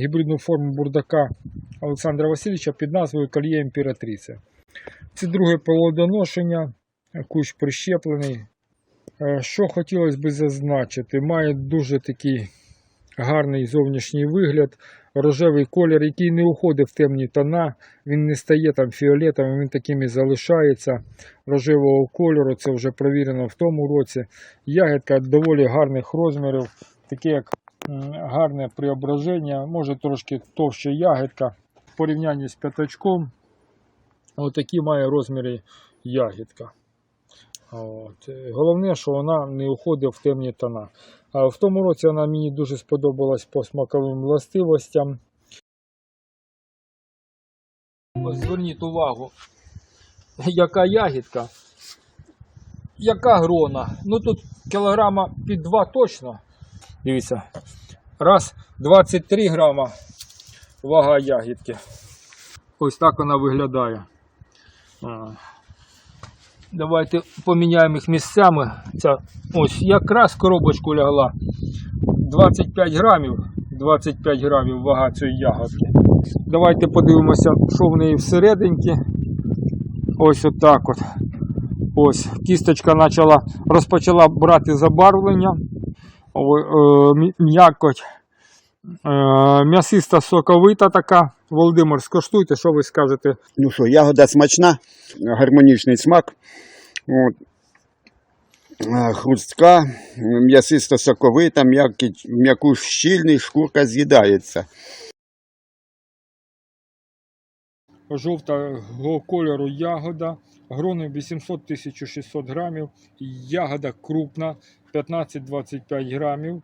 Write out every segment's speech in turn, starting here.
гібридну форму бурдака Олександра Васильовича під назвою Кольє імператриця. Це друге плодоношення, кущ прищеплений. Е, Що хотілося б зазначити, має дуже такий гарний зовнішній вигляд, рожевий колір, який не уходить в темні тона, він не стає там фіолетовим, він таким і залишається рожевого кольору. Це вже провірено в тому році. Ягідка доволі гарних розмірів, таке як гарне преображення, може трошки товща ягідка в порівнянні з п'ятачком. Отакі має розміри ягідка. От. Головне, що вона не уходить в темні тона. А в тому році вона мені дуже сподобалась по смаковим властивостям. Зверніть увагу, яка ягідка, яка грона. Ну тут кілограма під 2 точно. Дивіться. Раз 23 грама вага ягідки. Ось так вона виглядає. Давайте поміняємо їх місцями. Ця, ось якраз коробочку лягла 25 грамів. 25 грамів вага цієї ягодки. Давайте подивимося, що в неї всерединці. Ось отак от. Ось кісточка почала, розпочала брати забарвлення. Е, м'я- М'якоть. Е, м'ясиста соковита така. Володимир, скоштуйте, що ви скажете? Ну що, ягода смачна, гармонічний смак. От. Е, Хрустка, м'ясисто соковита, м'яку щільний, шкурка з'їдається. жовтого кольору ягода, грони 800-1600 грамів, ягода крупна 15-25 грамів,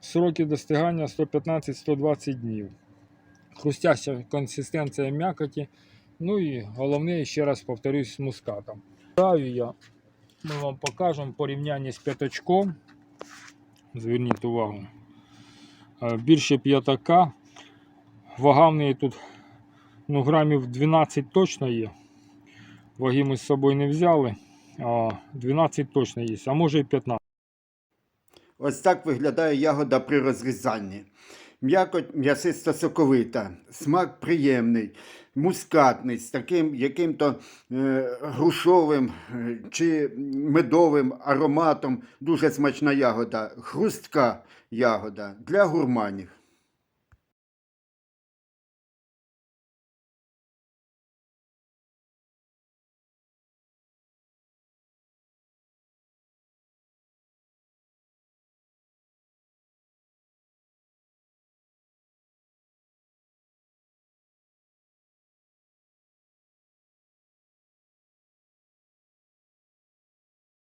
сроки достигання 115-120 днів. Хрустяща консистенція м'якоті. Ну і головне, ще раз повторюсь, з мускатом. Ставлю я, ми вам покажемо порівняння з п'ятачком. Зверніть увагу. Е, Більше п'ятака. Вага в неї тут ну, грамів 12 точно є. Ваги ми з собою не взяли, а 12 точно є, а може і 15. Ось так виглядає ягода при розрізанні. М'якоть м'ясисто соковита, смак приємний, мускатний, з таким яким-то е, грушовим е, чи медовим ароматом. Дуже смачна ягода, хрустка ягода для гурманів.